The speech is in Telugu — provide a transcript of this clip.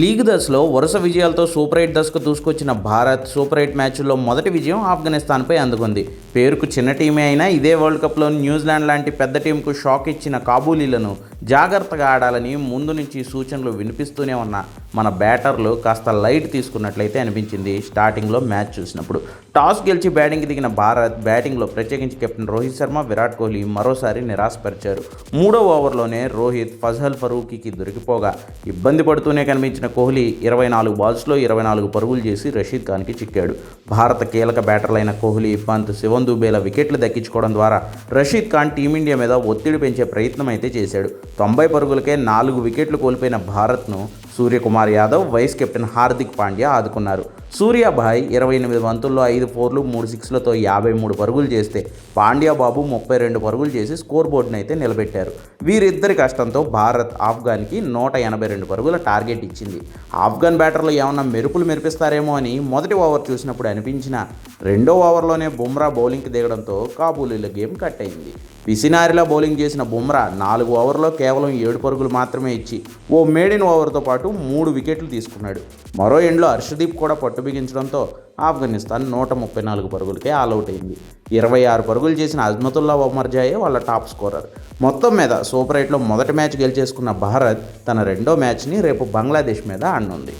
లీగ్ దశలో వరుస విజయాలతో సూపర్ ఎయిట్ దశకు దూసుకొచ్చిన భారత్ సూపర్ ఎయిట్ మ్యాచ్లో మొదటి విజయం ఆఫ్ఘనిస్తాన్పై అందుకుంది. పేరుకు చిన్న టీమే అయినా ఇదే వరల్డ్ కప్లో న్యూజిలాండ్ లాంటి పెద్ద టీంకు షాక్ ఇచ్చిన కాబూలీలను జాగ్రత్తగా ఆడాలని ముందు నుంచి సూచనలు వినిపిస్తూనే ఉన్న మన బ్యాటర్లు కాస్త లైట్ తీసుకున్నట్లయితే అనిపించింది. స్టార్టింగ్లో మ్యాచ్ చూసినప్పుడు టాస్ గెలిచి బ్యాటింగ్కి దిగిన భారత్ బ్యాటింగ్లో ప్రత్యేకించి కెప్టెన్ రోహిత్ శర్మ విరాట్ కోహ్లీ మరోసారి నిరాశపరిచారు. మూడో ఓవర్లోనే రోహిత్ ఫజల్ ఫరూకీకి దొరికిపోగా ఇబ్బంది పడుతూనే కనిపించిన కోహ్లీ ఇరవై నాలుగు బాల్స్లో ఇరవై నాలుగు పరుగులు చేసి రషీద్ ఖాన్కి చిక్కాడు. భారత కీలక బ్యాటర్లైన కోహ్లీ పంత్ శివన్ దుబేల వికెట్లు దక్కించుకోవడం ద్వారా రషీద్ ఖాన్ టీమిండియా మీద ఒత్తిడి పెంచే ప్రయత్నం అయితే చేశాడు. తొంభై పరుగులకే నాలుగు వికెట్లు కోల్పోయిన భారత్ను సూర్యకుమార్ యాదవ్ వైస్ కెప్టెన్ హార్దిక్ పాండ్యా ఆదుకున్నారు. సూర్యాభాయ్ ఇరవై ఎనిమిది బంతుల్లో ఐదు ఫోర్లు మూడు సిక్స్లతో యాభై మూడు పరుగులు చేస్తే పాండ్యా బాబు ముప్పై రెండు పరుగులు చేసి స్కోర్ బోర్డును అయితే నిలబెట్టారు. వీరిద్దరి కష్టంతో భారత్ ఆఫ్ఘాన్కి నూట ఎనభై రెండు పరుగుల టార్గెట్ ఇచ్చింది. ఆఫ్ఘన్ బ్యాటర్లు ఏమన్నా మెరుపులు మెరిపిస్తారేమో అని మొదటి ఓవర్ చూసినప్పుడు అనిపించిన రెండో ఓవర్లోనే బుమ్రా బౌలింగ్కి దిగడంతో కాబూలీల గేమ్ కట్ అయింది విసినారిలో బౌలింగ్ చేసిన బుమ్రా నాలుగు ఓవర్లో కేవలం ఏడు పరుగులు మాత్రమే ఇచ్చి ఓ మేడిన్ ఓవర్తో పాటు మూడు వికెట్లు తీసుకున్నాడు. మరో ఎండ్లో హర్షదీప్ కూడా పట్టు బిగించడంతో ఆఫ్ఘనిస్తాన్ నూట ముప్పై నాలుగు పరుగులకే ఆల్అవుట్ అయింది. ఇరవై ఆరు పరుగులు చేసిన అజ్మతుల్లా ఒమర్జాయే వాళ్ళ టాప్ స్కోరర్. మొత్తం మీద సూపర్ ఎయిట్లో మొదటి మ్యాచ్ గెలిచేసుకున్న భారత్ తన రెండో మ్యాచ్ని రేపు బంగ్లాదేశ్ మీద ఆడనుంది.